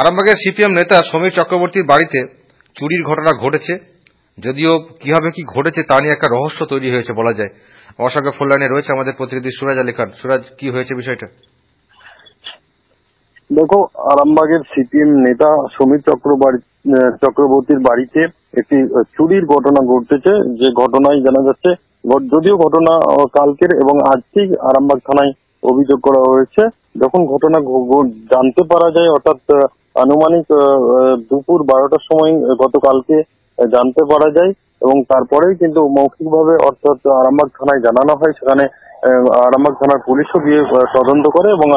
আরামবাগের সিপিএম নেতা সমীর চক্রবর্তীর বাড়িতে চুরির ঘটনা ঘটেছে। যদিও কীভাবে কি ঘটেছে তা নিয়ে একটা রহস্য তৈরি হয়েছে বলা যায়। আমার সঙ্গে ফোন লাইনে রয়েছে আমাদের প্রতিনিধি সুরাজ আলী খান সুরাজ, কি হয়েছে বিষয়টা? দেখো, আরামবাগের সিপিএম নেতা সমীর চক্রবর্তী চক্রবর্তীর বাড়িতে একটি চুরির ঘটনা ঘটেছে। যে ঘটনায় জানা যাচ্ছে যদিও ঘটনা কালকের এবং আজকেই আরামবাগ থানায় অভিযোগ করা হয়েছে। যখন ঘটনা জানতে পারা যায়, অর্থাৎ আনুমানিক দুপুর বারোটার সময় গতকালকে জানতে পারা যায় এবং তারপরেই কিন্তু মৌখিকভাবে অর্থাৎ আরামবাগ থানায় জানানো হয়। সেখানে আরামবাগ থানার পুলিশও গিয়ে তদন্ত করে এবং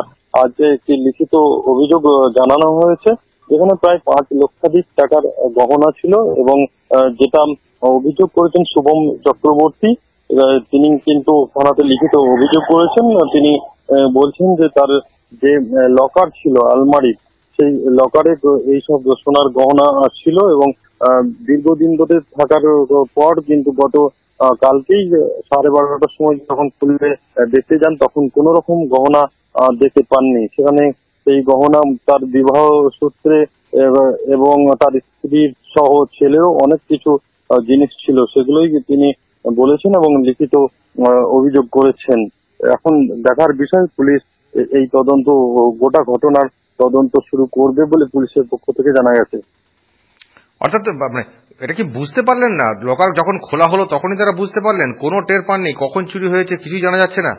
আজ একটি লিখিত অভিযোগ জানানো হয়েছে। যেখানে প্রায় পাঁচ লক্ষাধিক টাকার গহনা ছিল এবং যেটা অভিযোগ করেছেন শুভম চক্রবর্তী তিনি কিন্তু থানাতে লিখিত অভিযোগ করেছেন। তিনি বলছেন যে তার যে লকার ছিল, আলমারি সেই লকারে এইসব সোনার গহনা ছিল এবং দীর্ঘদিন ধরে থাকার পর কিন্তু গত কালকেই সাড়ে বারোটার সময় যখন খুললে দেখতে যান, তখন কোন রকম গহনা দেখতে পাননি। সেখানে সেই গহনা তার বিবাহ সূত্রে, এবং তার স্ত্রীর সহ ছেলেরও অনেক কিছু জিনিস ছিল। সেগুলোই তিনি বলেছেন এবং লিখিত অভিযোগ করেছেন। এখন দেখার বিষয়, পুলিশ এই তদন্ত গোটা ঘটনার তদন্ত শুরু করবে বলে পুলিশের পক্ষ থেকে জানা গেছে। অর্থাৎ মানে এটা কি বুঝতে পারলেন না? লোকাল যখন খোলা হলো তখনই তারা বুঝতে পারলেন? কোনো টের পাননি? কখন চুরি হয়েছে? কিছুই জানা যাচ্ছে না?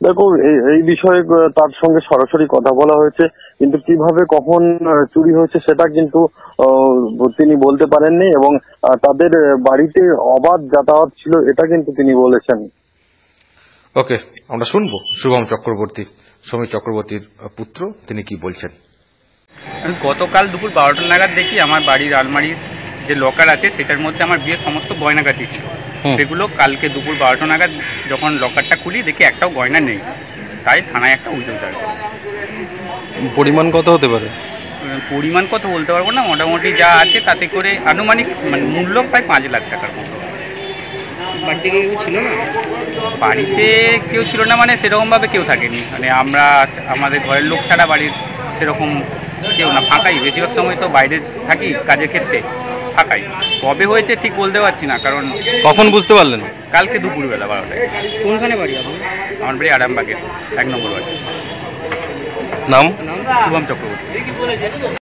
দেখো এই বিষয়ে তার সঙ্গে সরাসরি কথা বলা হয়েছে কিন্তু কীভাবে কখন চুরি হয়েছে সেটা কিন্তু তিনি বলতে পারেননি এবং তাদের বাড়িতে অবাধ যাতায়াত ছিল এটা কিন্তু তিনি বলেছেন। ওকে আমরা শুনব শুভম চক্রবর্তী সমীর চক্রবর্তীর পুত্র তিনি কি বলছেন? আমি গতকাল দুপুর বারোটা নাগাদ দেখি আমার বাড়ির আলমারির যে লকার আছে সেটার মধ্যে আমার বিয়ের সমস্ত গয়নাগাটি ছিল। সেগুলো কালকে দুপুর বারোটা নাগাদ যখন লকারটা খুলি দেখি একটাও গয়না নেই। তাই থানায় একটা অভিযোগ দাঁড় পরিমাণ কত হতে পারে? পরিমাণ কত বলতে পারব না। মোটামুটি যা আছে তাতে করে আনুমানিক মানে মূল্য প্রায় পাঁচ লাখ টাকার মতো। বাড়িতে কেউ ছিল না? বাড়িতে কেউ ছিল না মানে সেরকমভাবে কেউ থাকেনি। মানে আমরা আমাদের ঘরের লোক ছাড়া বাড়ির সেরকম কেউ না ফাঁকাই। বেশিরভাগ সময় তো বাইরে থাকি কাজের ক্ষেত্রে ফাঁকাই। কবে হয়েছে ঠিক বলতে পারছি না কারণ কখন বুঝতে পারলেন? কালকে দুপুরবেলা বারোটায়। কোনখানে বাড়ি আপনার? আমার বাড়ি আরামবাগে এক নম্বর বাড়ি নাম? শুভম চক্রবর্তী।